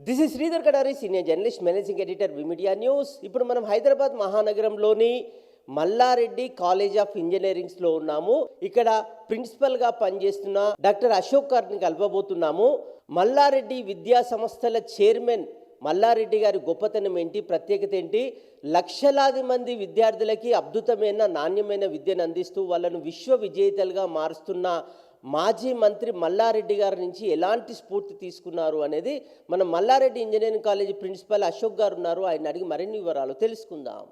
This is Sridhar Kadari senior journalist managing editor V media news ఇప్పుడు మనం హైదరాబాద్ మహానగరంలోని Mallareddy college of ఇంజనీరింగ్స్లో ఉన్నాము. ఇక్కడ ప్రిన్సిపల్గా పనిచేస్తున్న డాక్టర్ అశోక్ గారిని కలపబోతున్నాము మల్లారెడ్డి విద్యా సంస్థల చైర్మన్ మల్లారెడ్డి గారి గొప్పతనం ఏంటి ప్రత్యేకత ఏంటి? లక్షలాది మంది విద్యార్థులకి అద్భుతమైన నాణ్యమైన విద్యను అందిస్తూ వాళ్ళను విశ్వ విజేతలుగా మారుస్తున్న మాజీ మంత్రి మల్లారెడ్డి గారి నుంచి ఎలాంటి స్ఫూర్తి తీసుకున్నారు అనేది మన Malla Reddy engineering college principal Ashok గారు ఉన్నారు. ఆయన అడిగి మరిన్ని వివరాలు తెలుసుకుందాం.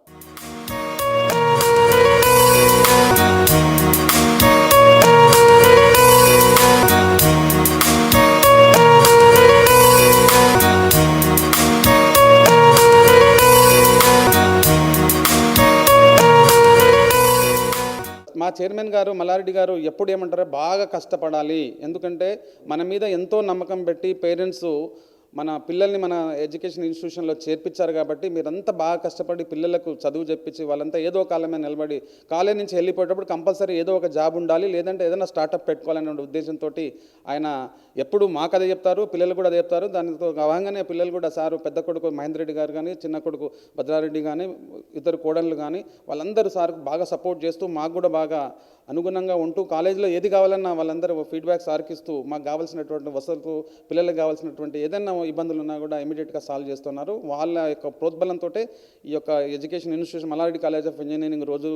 మా చైర్మన్ గారు మల్లారెడ్డి గారు ఎప్పుడు ఏమంటారో బాగా కష్టపడాలి. ఎందుకంటే మన మీద ఎంతో నమ్మకం పెట్టి పేరెంట్స్ మన పిల్లల్ని మన ఎడ్యుకేషన్ ఇన్స్టిట్యూషన్లో చేర్పించారు కాబట్టి మీరంతా బాగా కష్టపడి పిల్లలకు చదువు చెప్పించి వాళ్ళంతా ఏదో కాలమే నిలబడి కాలేజ్ నుంచి వెళ్ళిపోయేటప్పుడు కంపల్సరీ ఏదో ఒక జాబ్ ఉండాలి లేదంటే ఏదైనా స్టార్టప్ పెట్టుకోవాలనే ఉద్దేశంతో ఆయన ఎప్పుడు మాకు అదే చెప్తారు పిల్లలు కూడా అదే చెప్తారు. దానితో అవంగానే పిల్లలు కూడా సారు పెద్ద కొడుకు మహేందర్ రెడ్డి గారు కానీ చిన్న కొడుకు భద్రారెడ్డి కానీ ఇద్దరు కోడళ్ళు కానీ వాళ్ళందరూ సార్ బాగా సపోర్ట్ చేస్తూ మాకు కూడా బాగా అనుగుణంగా ఉంటూ కాలేజీలో ఏది కావాలన్నా వాళ్ళందరూ ఫీడ్బ్యాక్ సార్కిస్తూ మాకు కావాల్సినటువంటి వసతులు పిల్లలకు కావాల్సినటువంటి ఏదైనా ఇబ్బందులు ఉన్నా కూడా ఇమీడియట్గా సాల్వ్ చేస్తున్నారు. వాళ్ళ యొక్క ప్రోద్బలంతో ఈ యొక్క education institution Malla Reddy college of engineering రోజు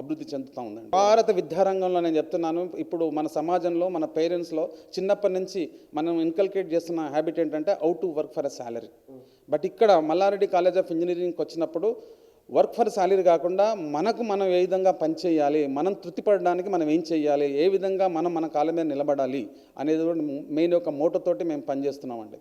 అభివృద్ధి చెందుతూ ఉందండి. భారత విద్యారంగంలో నేను చెప్తున్నాను ఇప్పుడు మన సమాజంలో మన పేరెంట్స్లో చిన్నప్పటి నుంచి మనం ఇన్కల్కేట్ చేస్తున్న హ్యాబిట్ ఏంటంటే out to work for a salary but ఇక్కడ మల్లారెడ్డి కాలేజ్ ఆఫ్ ఇంజనీరింగ్కి వచ్చినప్పుడు వర్క్ ఫర్ శాలరీ కాకుండా మనకు మనం ఏ విధంగా పనిచేయాలి మనం తృప్తిపడడానికి మనం ఏం చేయాలి ఏ విధంగా మనం మన కాళ్ళ మీద నిలబడాలి అనేది కూడా మెయిన్ ఒక మూటతోటి మేము పనిచేస్తున్నామండి.